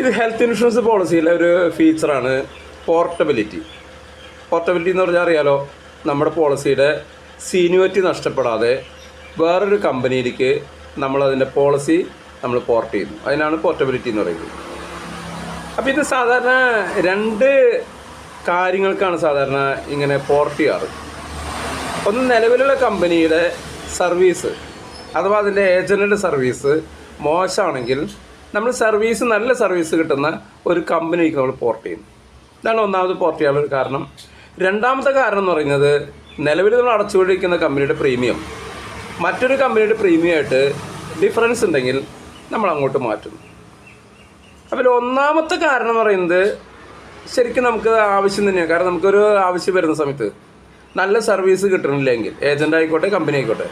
ഇത് health insurance പോളിസിയിലെ ഒരു ഫീച്ചറാണ് portability portability എന്ന് പറഞ്ഞാൽ അറിയാലോ നമ്മുടെ പോളിസിയുടെ സീനിയോറ്റി നഷ്ടപ്പെടാതെ വേറൊരു കമ്പനിയിലേക്ക് നമ്മളതിന്റെ പോളിസി നമ്മൾ പോർട്ട് ചെയ്യുന്നു. അതിനാണ് പോർട്ടബിലിറ്റി എന്ന് പറയുന്നത്. അപ്പോൾ ഇത് സാധാരണ രണ്ട് കാര്യങ്ങൾക്കാണ് സാധാരണ ഇങ്ങനെ പോർട്ട് ചെയ്യാറ്. ഒന്ന് നിലവിലുള്ള കമ്പനിയുടെ സർവീസ് അഥവാ അതിന്റെ ഏജന്റിന്റെ സർവീസ് മോശമാണെങ്കിൽ നമ്മൾ സർവീസ് നല്ല സർവീസ് കിട്ടുന്ന ഒരു കമ്പനിക്ക് നമ്മൾ പോർട്ട് ചെയ്യും. ഇതാണ് ഒന്നാമത് പോർട്ട് ചെയ്യാനുള്ള ഒരു കാരണം. രണ്ടാമത്തെ കാരണം എന്ന് പറയുന്നത് നിലവിൽ നമ്മൾ അടച്ചുകൊണ്ടിരിക്കുന്ന കമ്പനിയുടെ പ്രീമിയം മറ്റൊരു കമ്പനിയുടെ പ്രീമിയം ആയിട്ട് ഡിഫറൻസ് ഉണ്ടെങ്കിൽ നമ്മൾ അങ്ങോട്ട് മാറ്റും അപ്പോൾ ഒന്നാമത്തെ കാരണം എന്ന് പറയുന്നത് ശരിക്കും നമുക്ക് ആവശ്യം തന്നെയാണ്. കാരണം നമുക്കൊരു ആവശ്യം വരുന്ന സമയത്ത് നല്ല സർവീസ് കിട്ടണില്ലെങ്കിൽ ഏജന്റ് ആയിക്കോട്ടെ കമ്പനി ആയിക്കോട്ടെ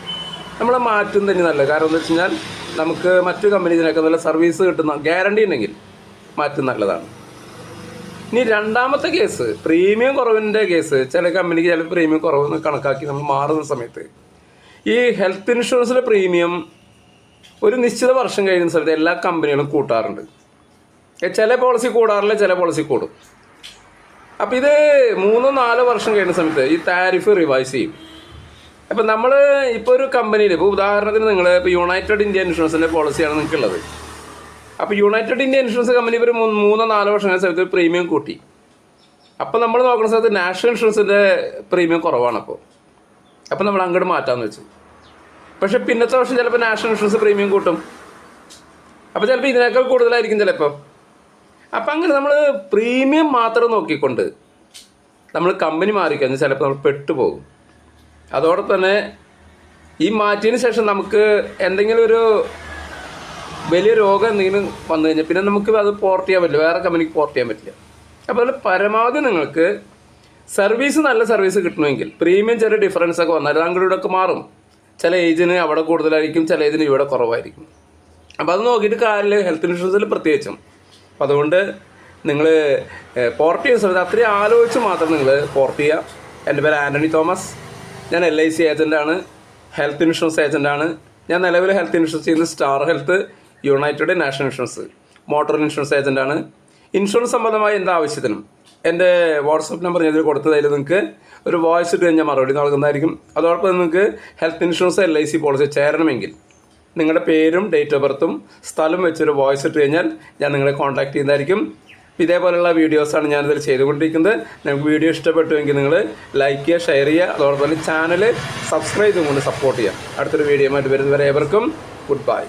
നമ്മൾ മാറ്റും തന്നെ നല്ലത്. കാരണം എന്താ വെച്ച് കഴിഞ്ഞാൽ നമുക്ക് മറ്റു കമ്പനീസിനൊക്കെ നല്ല സർവീസ് കിട്ടുന്ന ഗ്യാരണ്ടി ഉണ്ടെങ്കിൽ മാറ്റും നല്ലതാണ്. ഇനി രണ്ടാമത്തെ കേസ് പ്രീമിയം കുറവിന്റെ കേസ്. ചില കമ്പനിക്ക് ചില പ്രീമിയം കുറവെന്ന് കണക്കാക്കി നമ്മൾ മാറുന്ന സമയത്ത്. ഈ ഹെൽത്ത് ഇൻഷുറൻസിലെ പ്രീമിയം ഒരു നിശ്ചിത വർഷം കഴിയുന്ന സമയത്ത് എല്ലാ കമ്പനികളും കൂട്ടാറുണ്ട്. ചില പോളിസി കൂടാറില്ല ചില പോളിസി കൂടും. അപ്പോൾ ഇത് മൂന്നോ നാലോ വർഷം കഴിയുന്ന സമയത്ത് ഈ താരിഫ് റിവൈസ് ചെയ്യും. അപ്പം നമ്മൾ ഇപ്പോൾ ഒരു കമ്പനിയിൽ ഇപ്പോൾ ഉദാഹരണത്തിന് നിങ്ങൾ ഇപ്പോൾ യുണൈറ്റഡ് ഇന്ത്യ ഇൻഷുറൻസിന്റെ പോളിസിയാണ് നിങ്ങൾക്കുള്ളത്. അപ്പോൾ യുണൈറ്റഡ് ഇന്ത്യ ഇൻഷുറൻസ് കമ്പനി ഇവർ മൂന്നോ നാലോ വർഷം കഴിഞ്ഞ സമയത്ത് പ്രീമിയം കൂട്ടി. അപ്പോൾ നമ്മൾ നോക്കുന്ന സമയത്ത് നാഷണൽ ഇൻഷുറൻസിന്റെ പ്രീമിയം കുറവാണ് അപ്പോൾ അപ്പോൾ നമ്മൾ അങ്ങോട്ട് മാറ്റാമെന്ന് വെച്ചു. പക്ഷെ പിന്നത്തെ വർഷം ചിലപ്പോൾ നാഷണൽ ഇൻഷുറൻസ് പ്രീമിയം കൂട്ടും. അപ്പോൾ ചിലപ്പോൾ ഇതിനേക്കാൾ കൂടുതലായിരിക്കും ചിലപ്പോൾ അപ്പം അങ്ങനെ നമ്മൾ പ്രീമിയം മാത്രം നോക്കിക്കൊണ്ട് നമ്മൾ കമ്പനി മാറിക്കഴിഞ്ഞാൽ ചിലപ്പോൾ നമ്മൾ പെട്ടുപോകും. അതോടെ തന്നെ ഈ മാറ്റിയതിന് ശേഷം നമുക്ക് എന്തെങ്കിലും ഒരു വലിയ രോഗം എന്തെങ്കിലും വന്നു കഴിഞ്ഞാൽ പിന്നെ നമുക്ക് അത് പോർട്ട് ചെയ്യാൻ പറ്റില്ല. വേറെ കമ്പനിക്ക് പോർട്ട് ചെയ്യാൻ പറ്റില്ല. അപ്പോൾ അതിൽ പരമാവധി നിങ്ങൾക്ക് സർവീസ് നല്ല സർവീസ് കിട്ടണമെങ്കിൽ പ്രീമിയം ചെറിയ ഡിഫറൻസ് ഒക്കെ വന്നാൽ അങ്ങോട്ട് ഒക്കെ മാറും. ചില ഏജിന് അവിടെ കൂടുതലായിരിക്കും ചില ഏജിന് ഇവിടെ കുറവായിരിക്കും. അപ്പോൾ അത് നോക്കിയിട്ട് കാലിൽ ഹെൽത്ത് ഇൻഷുറൻസിൽ പ്രത്യേകിച്ചും. അപ്പോൾ അതുകൊണ്ട് നിങ്ങൾ പോർട്ട് ചെയ്യുന്ന സമയത്ത് അത്രയും ആലോചിച്ച് മാത്രം നിങ്ങൾ പോർട്ട് ചെയ്യുക എന്റെ പേര് ആന്റണി തോമസ്. ഞാൻ എൽ ഐ സി ഏജന്റാണ് ഹെൽത്ത് ഇൻഷുറൻസ് ഏജന്റാണ് ഞാൻ നിലവിൽ ഹെൽത്ത് ഇൻഷുറൻസ് ചെയ്യുന്ന star health united national insurance motor insurance ഏജന്റാണ് insurance സംബന്ധമായ എന്താ ആവശ്യത്തിനും എന്റെ വാട്സപ്പ് നമ്പർ ഞാൻ ഇതിൽ കൊടുത്തതിൽ നിങ്ങൾക്ക് ഒരു വോയിസ് ഇട്ട് കഴിഞ്ഞാൽ മറുപടി നൽകുന്നതായിരിക്കും. അതോടൊപ്പം നിങ്ങൾക്ക് health insurance L I C policy ചേരണമെങ്കിൽ നിങ്ങളുടെ പേരും ഡേറ്റ് ഓഫ് ബർത്തും സ്ഥലം വെച്ചൊരു വോയിസ് ഇട്ട് കഴിഞ്ഞാൽ ഞാൻ നിങ്ങളെ കോൺടാക്ട് ചെയ്യുന്നതായിരിക്കും. ഇതേപോലെയുള്ള വീഡിയോസാണ് ഞാനിതിൽ ചെയ്തുകൊണ്ടിരിക്കുന്നത്. നിങ്ങൾക്ക് വീഡിയോ ഇഷ്ടപ്പെട്ടുവെങ്കിൽ നിങ്ങൾ ലൈക്ക് ചെയ്യുക ഷെയർ ചെയ്യുക. അതോടൊപ്പം തന്നെ ചാനൽ സബ്സ്ക്രൈബ് ചെയ്തുകൊണ്ട് സപ്പോർട്ട് ചെയ്യുക. അടുത്തൊരു വീഡിയോ ആയിട്ട് വരുന്നവരെ ഏവർക്കും ഗുഡ് ബൈ